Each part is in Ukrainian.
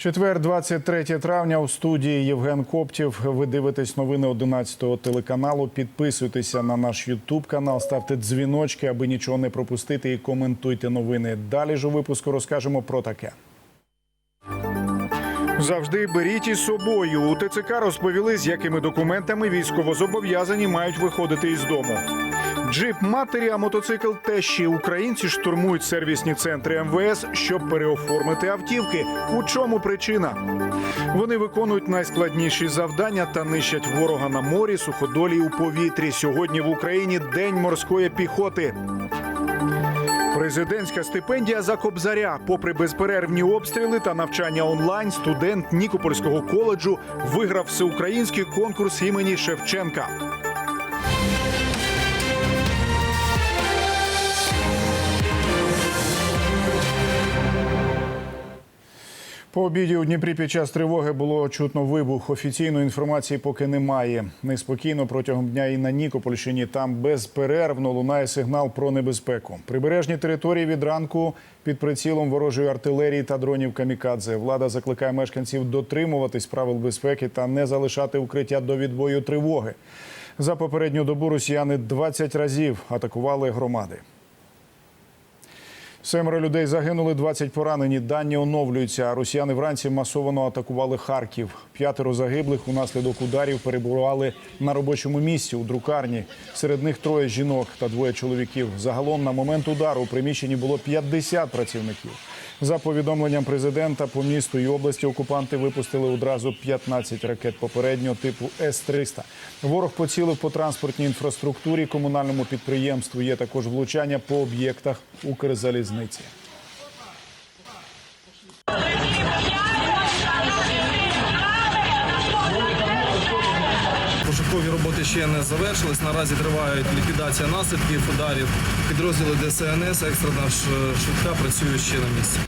Четвер, 23 травня у студії Євген Коптів. Ви дивитесь новини 11-го телеканалу. Підписуйтеся на наш Ютуб канал, ставте дзвіночки, аби нічого не пропустити, і коментуйте новини. Далі ж у випуску розкажемо про таке. Завжди беріть із собою. У ТЦК розповіли, з якими документами військовозобов'язані мають виходити із дому. Джип матері, а мотоцикл тещі. Українці штурмують сервісні центри МВС, щоб переоформити автівки. У чому причина? Вони виконують найскладніші завдання та нищать ворога на морі, суходолі у повітрі. Сьогодні в Україні день морської піхоти. Президентська стипендія за Кобзаря. Попри безперервні обстріли та навчання онлайн, студент Нікопольського коледжу виграв всеукраїнський конкурс імені Шевченка. По обіді у Дніпрі під час тривоги було чутно вибух. Офіційної інформації поки немає. Неспокійно протягом дня і на Нікопольщині. Там безперервно лунає сигнал про небезпеку. Прибережні території від ранку під прицілом ворожої артилерії та дронів камікадзе. Влада закликає мешканців дотримуватись правил безпеки та не залишати укриття до відбою тривоги. За попередню добу росіяни 20 разів атакували громади. Семеро людей загинули, 20 поранені. Дані оновлюються. Росіяни вранці масово атакували Харків. П'ятеро загиблих унаслідок ударів перебували на робочому місці у друкарні. Серед них троє жінок та двоє чоловіків. Загалом на момент удару у приміщенні було 50 працівників. За повідомленням президента по місту і області окупанти випустили одразу 15 ракет попереднього типу С-300. Ворог поцілив по транспортній інфраструктурі, комунальному підприємству. Є також влучання по об'єктах Укрзалізниці. Пошукові роботи ще не завершились. Наразі тривають ліквідація наслідків ударів. Підрозділи ДСНС, екстрена ш- швидка працює ще на місці.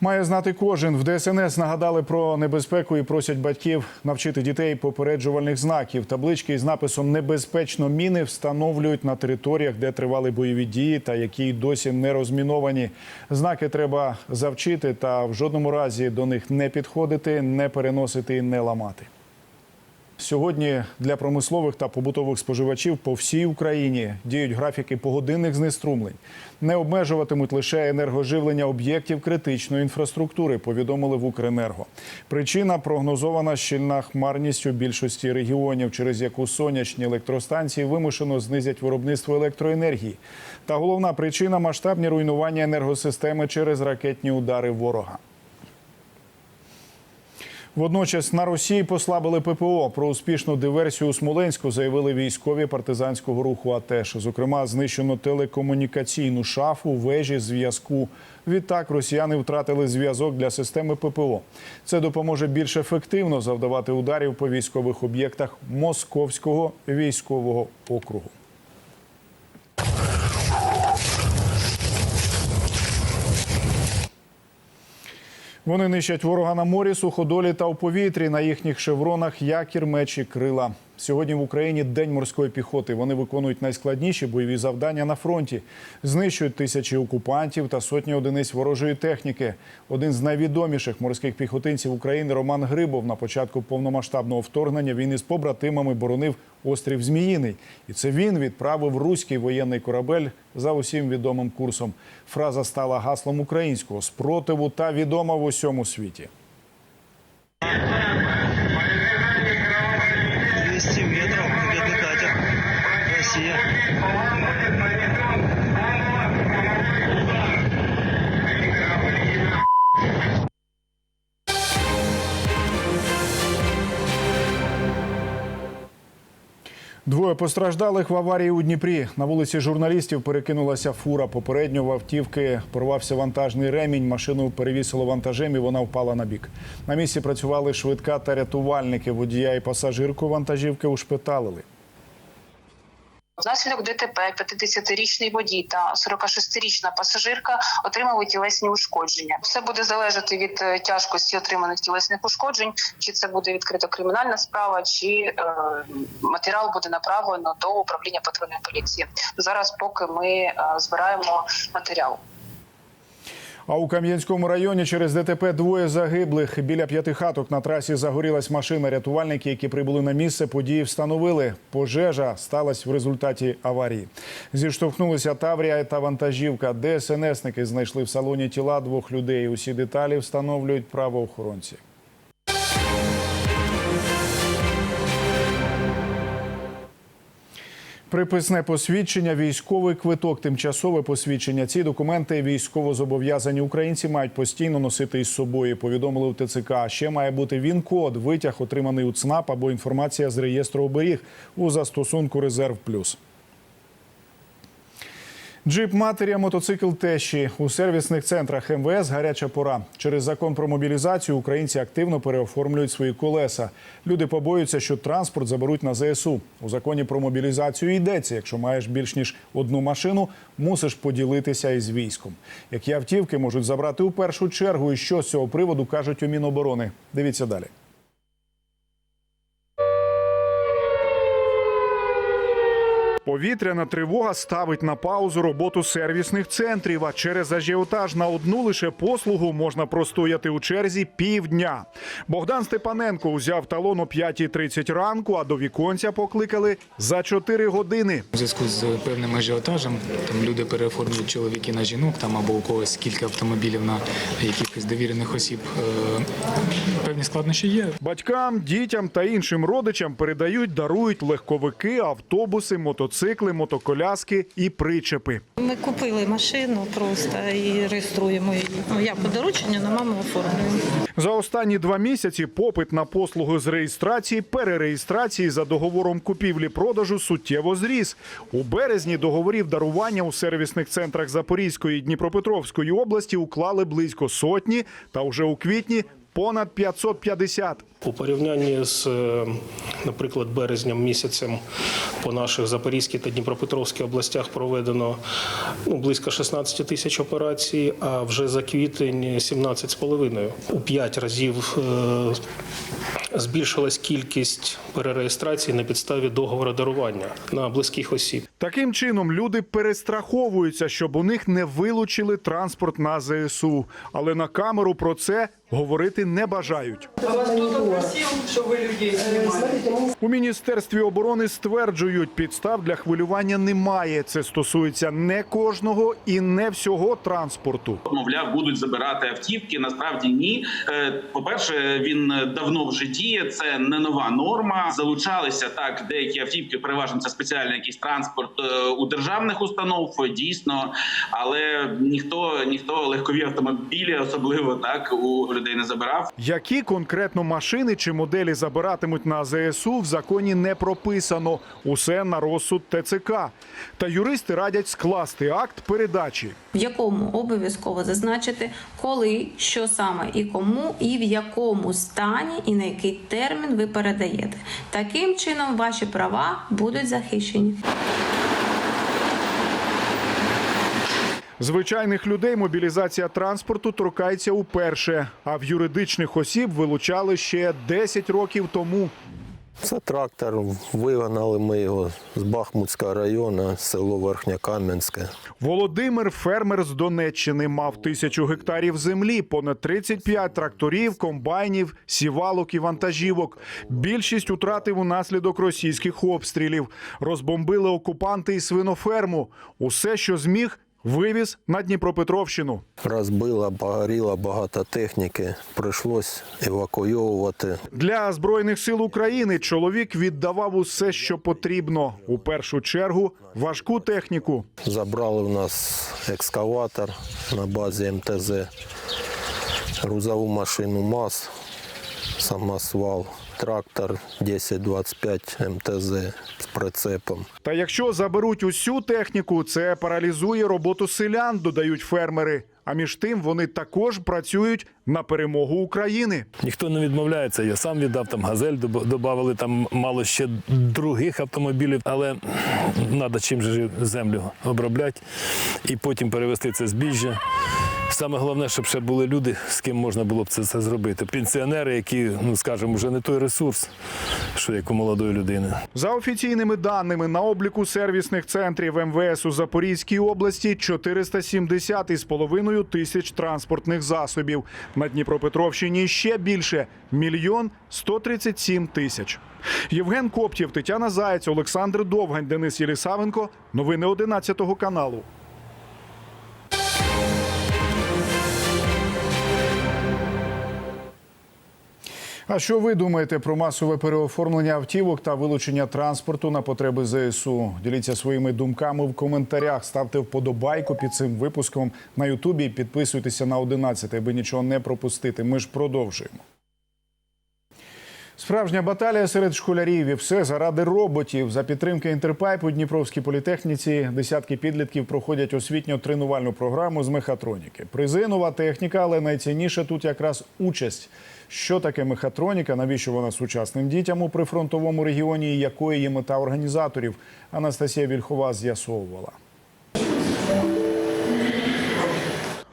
Має знати кожен. В ДСНС нагадали про небезпеку і просять батьків навчити дітей попереджувальних знаків. Таблички із написом Небезпечно міни встановлюють на територіях, де тривали бойові дії та які досі не розміновані. Знаки треба завчити та в жодному разі до них не підходити, не переносити і не ламати. Сьогодні для промислових та побутових споживачів по всій Україні діють графіки погодинних знеструмлень. Не обмежуватимуть лише енергоживлення об'єктів критичної інфраструктури, повідомили в Укренерго. Причина прогнозована щільна хмарність у більшості регіонів, через яку сонячні електростанції вимушено знизять виробництво електроенергії. Та головна причина масштабні руйнування енергосистеми через ракетні удари ворога. Водночас на Росії послабили ППО. Про успішну диверсію у Смоленську заявили військові партизанського руху АТЕШ. Зокрема, знищено телекомунікаційну шафу, вежі зв'язку. Відтак росіяни втратили зв'язок для системи ППО. Це допоможе більш ефективно завдавати ударів по військових об'єктах Московського військового округу. Вони нищать ворога на морі, суходолі та у повітрі. На їхніх шевронах якір, мечі, крила. Сьогодні в Україні день морської піхоти. Вони виконують найскладніші бойові завдання на фронті, знищують тисячі окупантів та сотні одиниць ворожої техніки. Один з найвідоміших морських піхотинців України Роман Грибов на початку повномасштабного вторгнення він із побратимами боронив острів Зміїний. І це він відправив руський воєнний корабель за усім відомим курсом. Фраза стала гаслом українського спротиву та відома в усьому світі. Двоє постраждалих в аварії у Дніпрі. На вулиці журналістів перекинулася фура. Попередньо в автівки порвався вантажний ремінь. Машину перевісило вантажем і вона впала на бік. На місці працювали швидка та рятувальники. Водія і пасажирку вантажівки ушпиталили. Внаслідок ДТП 50-річний водій та 46-річна пасажирка отримали тілесні ушкодження. Все буде залежати від е, тяжкості отриманих тілесних ушкоджень, чи це буде відкрита кримінальна справа, чи е, матеріал буде направлено до управління патрульної поліції. Зараз, поки ми е, збираємо матеріал. А у Кам'янському районі через ДТП двоє загиблих. Біля п'яти хаток на трасі загорілась машина. Рятувальники, які прибули на місце події, встановили. Пожежа сталася в результаті аварії. Зіштовхнулися Таврія та вантажівка. ДСНСники знайшли в салоні тіла двох людей. Усі деталі встановлюють правоохоронці. Приписне посвідчення, військовий квиток, тимчасове посвідчення. Ці документи військовозобов'язані українці мають постійно носити із собою. Повідомили у ТЦК. Ще має бути він-код, витяг, отриманий у ЦНАП або інформація з реєстру оберіг у застосунку Резерв Плюс. Джип матері, мотоцикл тещі у сервісних центрах МВС гаряча пора. Через закон про мобілізацію українці активно переоформлюють свої колеса. Люди побоюються, що транспорт заберуть на ЗСУ. У законі про мобілізацію йдеться. Якщо маєш більш ніж одну машину, мусиш поділитися із військом. Які автівки можуть забрати у першу чергу, і що з цього приводу кажуть у Міноборони. Дивіться далі. Повітряна тривога ставить на паузу роботу сервісних центрів. А через ажіотаж на одну лише послугу можна простояти у черзі півдня. Богдан Степаненко узяв талон о 5.30 ранку, а до віконця покликали за 4 години. У зв'язку з певним ажіотажем там люди переоформлюють чоловіки на жінок, там або у когось кілька автомобілів на якихось довірених осіб. Е, Певні складнощі є. Батькам, дітям та іншим родичам передають, дарують легковики, автобуси, мотоцикли, мотоколяски і причепи. Ми купили машину просто і реєструємо її. Ну, я по дорученню на маму оформлюю. За останні два місяці попит на послуги з реєстрації, перереєстрації за договором купівлі-продажу суттєво зріс. У березні договорів дарування у сервісних центрах Запорізької і Дніпропетровської області уклали близько сотні, та вже у квітні понад 550. У порівнянні з, е, наприклад, березням місяцем по наших Запорізькій та Дніпропетровській областях проведено ну, близько 16 тисяч операцій, а вже за квітень 17,5. У 5 разів е, збільшилась кількість перереєстрацій на підставі договору дарування на близьких осіб. Таким чином люди перестраховуються, щоб у них не вилучили транспорт на ЗСУ. Але на камеру про це говорити не бажають. У міністерстві оборони стверджують, підстав для хвилювання немає. Це стосується не кожного і не всього транспорту. мовляв, будуть забирати автівки. Насправді ні. Е, По-перше, він давно вже діє. Це не нова норма. Залучалися так деякі автівки. Переважно це спеціальний якийсь транспорт е, у державних установ. Дійсно, але ніхто ніхто легкові автомобілі, особливо так у людей не забирав. Які конкретно машини чи моделі забиратимуть на ЗСУ в законі не прописано. Усе на розсуд ТЦК. Та юристи радять скласти акт передачі. в якому обов'язково зазначити, коли, що саме і кому, і в якому стані, і на який термін ви передаєте. Таким чином, ваші права будуть захищені. Звичайних людей мобілізація транспорту торкається уперше, а в юридичних осіб вилучали ще 10 років тому. Це трактор. Вигнали ми його з Бахмутського району, село Верхньокам'янське. Володимир фермер з Донеччини мав тисячу гектарів землі, понад 35 тракторів, комбайнів, сівалок і вантажівок. Більшість утратив унаслідок російських обстрілів. Розбомбили окупанти і свиноферму. Усе, що зміг, вивіз на Дніпропетровщину. Розбила, погоріло багато техніки. Прийшлось евакуйовувати. Для збройних сил України чоловік віддавав усе, що потрібно. У першу чергу важку техніку. Забрали в нас екскаватор на базі МТЗ, грузову машину МАЗ, самосвал, трактор 1025 МТЗ з прицепом. Та якщо заберуть усю техніку, це паралізує роботу селян, додають фермери. А між тим вони також працюють на перемогу України. Ніхто не відмовляється. Я сам віддав там газель, додали там мало ще других автомобілів, але треба чим же землю обробляти і потім перевести це збіжжя Саме головне, щоб ще були люди, з ким можна було б це, це зробити. Пенсіонери, які, ну скажімо, вже не той ресурс, що як у молодої людини. За офіційними даними на обліку сервісних центрів МВС у Запорізькій області 470 із половиною тисяч транспортних засобів. На Дніпропетровщині ще більше мільйон 137 тисяч. Євген Коптєв, Тетяна Заєць, Олександр Довгань, Денис Єлісавенко. Новини 11 каналу. А що ви думаєте про масове переоформлення автівок та вилучення транспорту на потреби ЗСУ? Діліться своїми думками в коментарях. Ставте вподобайку під цим випуском на Ютубі. Підписуйтеся на 11, аби нічого не пропустити. Ми ж продовжуємо. Справжня баталія серед школярів і все заради роботів. За підтримки інтерпайп у Дніпровській політехніці десятки підлітків проходять освітньо-тренувальну програму з мехатроніки. Призи нова техніка, але найцінніше тут якраз участь. Що таке мехатроніка? Навіщо вона сучасним дітям у прифронтовому регіоні? І якою є мета організаторів? Анастасія Вільхова з'ясовувала.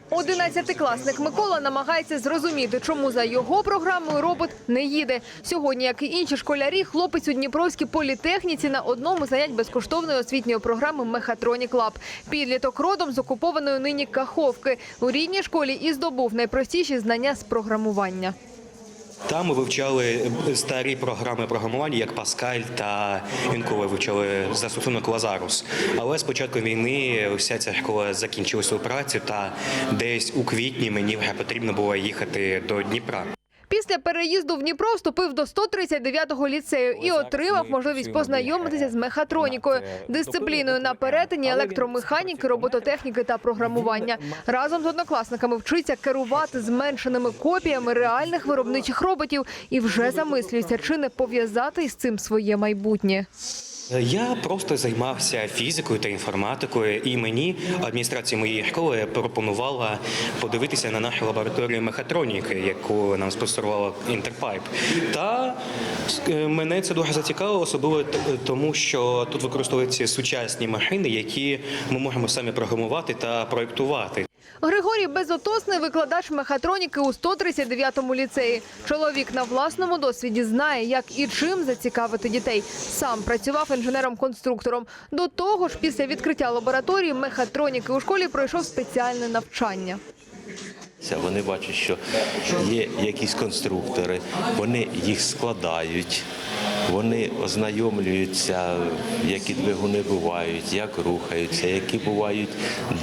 Одинадцятикласник Микола намагається зрозуміти, чому за його програмою робот не їде. Сьогодні, як і інші школярі, хлопець у Дніпровській політехніці на одному занять безкоштовної освітньої програми Мехатронік Лаб. Підліток родом з окупованої нині Каховки. У рідній школі і здобув найпростіші знання з програмування. Там ми вивчали старі програми програмування, як Паскаль та інколи вивчали застосунок Лазарус. Але з початку війни вся ця школа закінчила свою працю, та десь у квітні мені вже потрібно було їхати до Дніпра. Після переїзду в Дніпро вступив до 139-го ліцею і отримав можливість познайомитися з мехатронікою, дисципліною на перетині електромеханіки, робототехніки та програмування. Разом з однокласниками вчиться керувати зменшеними копіями реальних виробничих роботів і вже замислюється, чи не пов'язати із цим своє майбутнє. Я просто займався фізикою та інформатикою, і мені адміністрація моєї школи пропонувала подивитися на нашу лабораторію мехатроніки, яку нам спонсорувала Інтерпайп. Та е, мене це дуже зацікавило, особливо тому, що тут використовуються сучасні машини, які ми можемо самі програмувати та проєктувати. Григорій Безотосний викладач мехатроніки у 139-му ліцеї. Чоловік на власному досвіді знає, як і чим зацікавити дітей. Сам працював інженером-конструктором. До того ж, після відкриття лабораторії мехатроніки у школі пройшов спеціальне навчання. Вони бачать, що є якісь конструктори, вони їх складають, вони ознайомлюються, які двигуни бувають, як рухаються, які бувають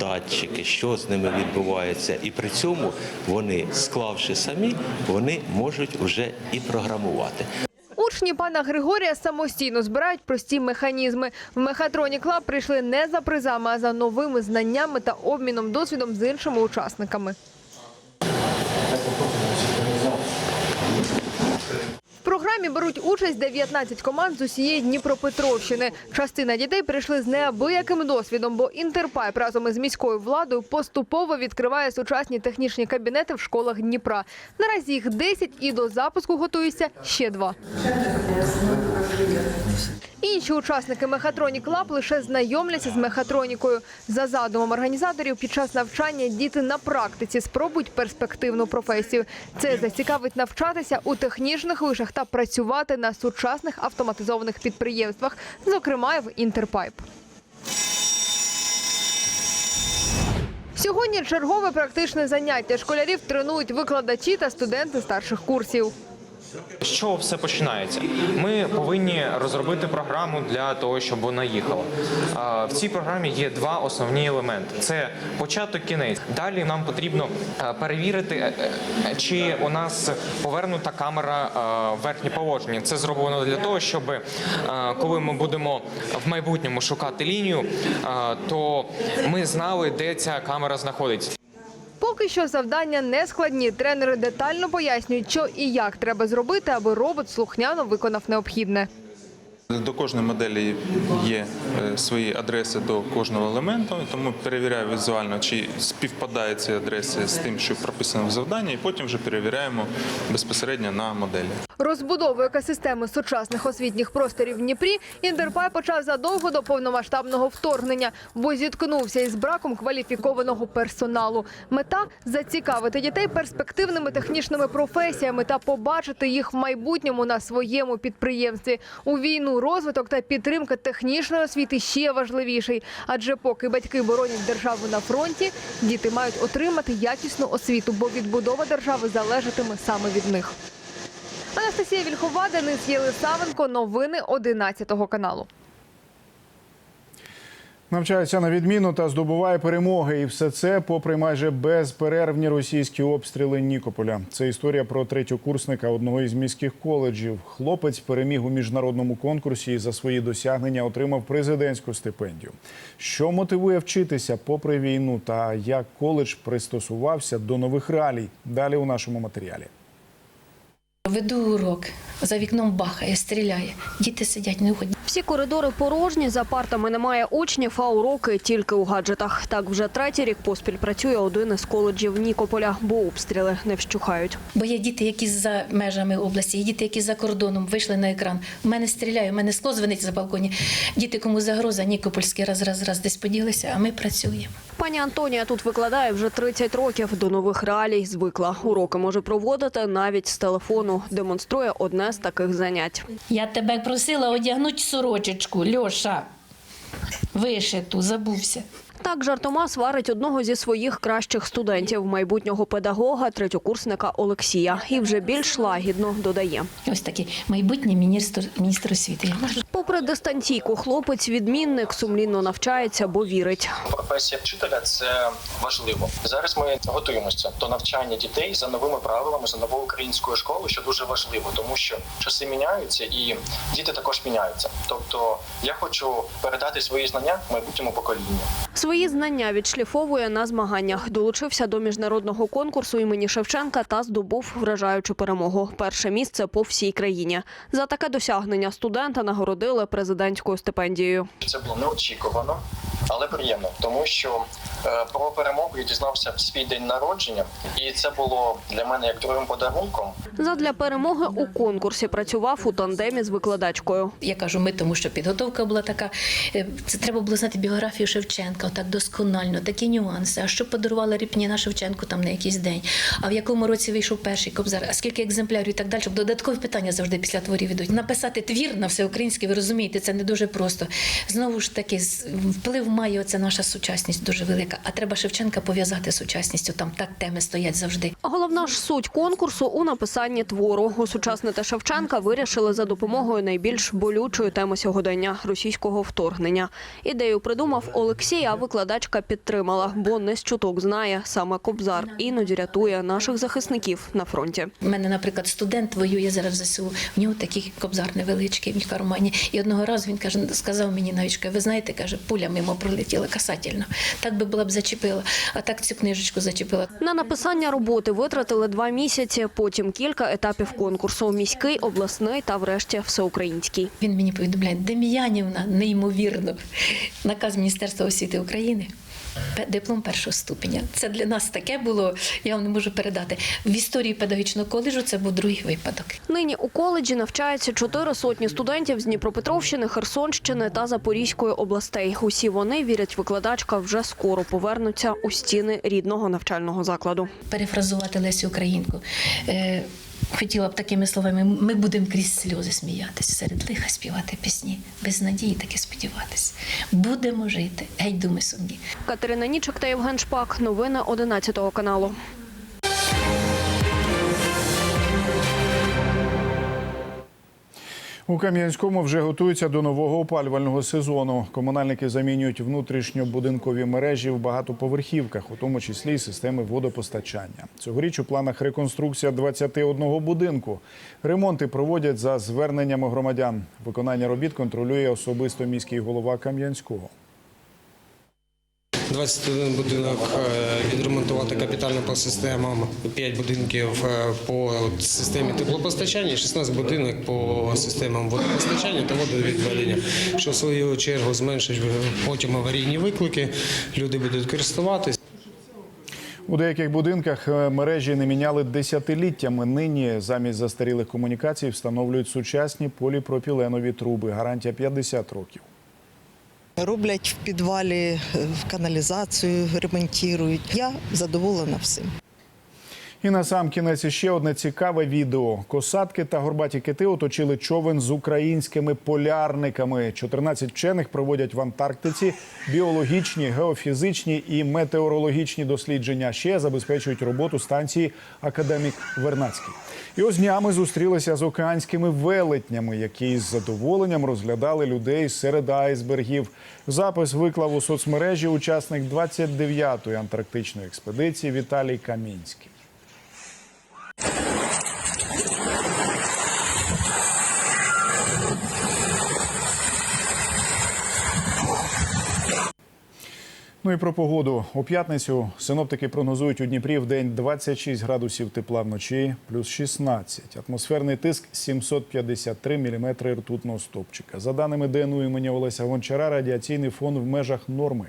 датчики, що з ними відбувається. І при цьому вони, склавши самі, вони можуть вже і програмувати. Учні пана Григорія самостійно збирають прості механізми. В Мехатронік Лаб прийшли не за призами, а за новими знаннями та обміном досвідом з іншими учасниками. В програмі беруть участь 19 команд з усієї Дніпропетровщини. Частина дітей прийшли з неабияким досвідом, бо інтерпайп разом із міською владою поступово відкриває сучасні технічні кабінети в школах Дніпра. Наразі їх 10 і до запуску готуються ще два. Інші учасники Мехатронік Лаб лише знайомляться з мехатронікою. За задумом організаторів, під час навчання діти на практиці спробують перспективну професію. Це зацікавить навчатися у технічних вишах та працювати на сучасних автоматизованих підприємствах, зокрема в Інтерпайп. Сьогодні чергове практичне заняття. Школярів тренують викладачі та студенти старших курсів. З чого все починається? Ми повинні розробити програму для того, щоб вона їхала. В цій програмі є два основні елементи: це початок кінець. Далі нам потрібно е, перевірити, е, е, чи у нас повернута камера в верхнє положення. Це зроблено для того, щоб коли ми будемо в майбутньому шукати лінію, то ми знали, де ця камера знаходиться. Поки що завдання не складні. Тренери детально пояснюють, що і як треба зробити, аби робот слухняно виконав необхідне. До кожної моделі є е, свої адреси до кожного елементу, тому перевіряю візуально, чи співпадають ці адреси з тим, що прописано в завданні, і потім вже перевіряємо безпосередньо на моделі. Розбудову екосистеми сучасних освітніх просторів в Дніпрі Інтерпай почав задовго до повномасштабного вторгнення, бо зіткнувся із браком кваліфікованого персоналу. Мета зацікавити дітей перспективними технічними професіями та побачити їх в майбутньому на своєму підприємстві. У війну розвиток та підтримка технічної освіти ще важливіший. Адже поки батьки боронять державу на фронті, діти мають отримати якісну освіту, бо відбудова держави залежатиме саме від них. Анастасія Вільхова, Денис Єлисавенко. Новини 11 каналу. Навчається на відміну та здобуває перемоги. І все це попри майже безперервні російські обстріли Нікополя. Це історія про третьокурсника одного із міських коледжів. Хлопець переміг у міжнародному конкурсі і за свої досягнення отримав президентську стипендію. Що мотивує вчитися попри війну та як коледж пристосувався до нових реалій? Далі у нашому матеріалі. Веду урок, за вікном бахає, стріляє. Діти сидять, не уходять. Всі коридори порожні, за партами немає учнів, а уроки тільки у гаджетах. Так вже третій рік поспіль працює один із коледжів Нікополя, бо обстріли не вщухають. Бо є діти, які за межами області, є діти, які за кордоном вийшли на екран. У мене стріляє, у мене скло звенить за балконі. Діти, кому загроза, Нікопольський раз, раз, раз десь поділися, а ми працюємо. Пані Антонія тут викладає вже 30 років. До нових реалій звикла. Уроки може проводити навіть з телефону. Демонструє одне з таких занять. Я тебе просила одягнути сорочечку, Льоша. Вишиту, забувся. Так жартома сварить одного зі своїх кращих студентів, майбутнього педагога, третьокурсника Олексія. І вже більш лагідно додає. Ось такий майбутній міністр, міністр освіти. Попри дистанційку, хлопець відмінник сумлінно навчається, бо вірить. Професія вчителя це важливо. Зараз ми готуємося до навчання дітей за новими правилами, за новою українською школою, що дуже важливо, тому що часи міняються і діти також міняються. Тобто я хочу передати свої знання майбутньому поколінню. Свої знання відшліфовує на змаганнях. Долучився до міжнародного конкурсу імені Шевченка та здобув вражаючу перемогу. Перше місце по всій країні. За таке досягнення студента нагородили президентською стипендією. Це було неочікувано, але приємно, тому що про перемогу я дізнався в свій день народження, і це було для мене як другим подарунком. Задля перемоги у конкурсі працював у тандемі з викладачкою. Я кажу, ми тому, що підготовка була така. е, Це треба було знати біографію Шевченка, так досконально, такі нюанси. А що подарувала Ріпніна Шевченку там на якийсь день? А в якому році вийшов перший кобзар? А скільки екземплярів і так далі? Щоб додаткові питання завжди після творів ідуть. Написати твір на всеукраїнське, ви розумієте, це не дуже просто. Знову ж таки, з- вплив має оця наша сучасність дуже велика. А треба Шевченка пов'язати з сучасністю. Там так теми стоять завжди. Головна ж суть конкурсу у написанні твору. Усучаснити Шевченка вирішили за допомогою найбільш болючої теми сьогодення російського вторгнення. Ідею придумав Олексій, а викладачка підтримала, бо не з чуток знає саме Кобзар іноді рятує наших захисників на фронті. У мене, наприклад, студент воює зараз в ЗСУ. В нього такий кобзар невеличкий в кармані. І одного разу він каже, сказав мені навіть, ви знаєте, каже, пуля мимо пролетіла касательно. Так би була б зачепила, а так цю книжечку зачепила. На написання роботи витратили два місяці, потім кілька етапів конкурсу: міський, обласний та, врешті, всеукраїнський. Він мені повідомляє, Дем'янівна, неймовірно, наказ Міністерства освіти України. Диплом першого ступеня. Це для нас таке було, я вам не можу передати. В історії педагогічного коледжу це був другий випадок. Нині у коледжі навчаються чотири сотні студентів з Дніпропетровщини, Херсонщини та Запорізької областей. Усі вони вірять, викладачка вже скоро повернуться у стіни рідного навчального закладу. перефразувати Лесю Українку. Хотіла б такими словами: ми будемо крізь сльози сміятися, серед лиха співати пісні, без надії таки сподіватися. Будемо жити. Гей, думи сумні. Катерина Нічок та Євген Шпак. Новини 11 каналу. У Кам'янському вже готуються до нового опалювального сезону. Комунальники замінюють внутрішньобудинкові мережі в багатоповерхівках, у тому числі й системи водопостачання. Цьогоріч у планах реконструкція 21 будинку. Ремонти проводять за зверненнями громадян. Виконання робіт контролює особисто міський голова Кам'янського. 21 будинок е, відремонтувати капітально по системам, 5 будинків е, по системі теплопостачання, 16 будинок по системам водопостачання та водовідведення, що в свою чергу зменшить потім аварійні виклики. Люди будуть користуватись. У деяких будинках е, мережі не міняли десятиліттями. Нині замість застарілих комунікацій встановлюють сучасні поліпропіленові труби. Гарантія 50 років. Роблять в підвалі в каналізацію, ремонтують. Я задоволена всім. І на сам кінець ще одне цікаве відео. Косатки та горбаті кити оточили човен з українськими полярниками. 14 вчених проводять в Антарктиці біологічні, геофізичні і метеорологічні дослідження. Ще забезпечують роботу станції Академік Вернацький. І ось днями зустрілися з океанськими велетнями, які з задоволенням розглядали людей серед айсбергів. Запис виклав у соцмережі учасник 29-ї антарктичної експедиції Віталій Камінський. Ну і про погоду. У п'ятницю синоптики прогнозують у Дніпрі в день 26 градусів тепла вночі, плюс 16. Атмосферний тиск 753 міліметри ртутного стопчика. За даними ДНУ імені Олеся Гончара, радіаційний фон в межах норми.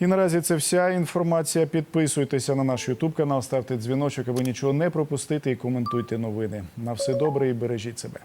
І наразі це вся інформація. Підписуйтеся на наш Ютуб канал, ставте дзвіночок, аби нічого не пропустити і коментуйте новини. На все добре і бережіть себе.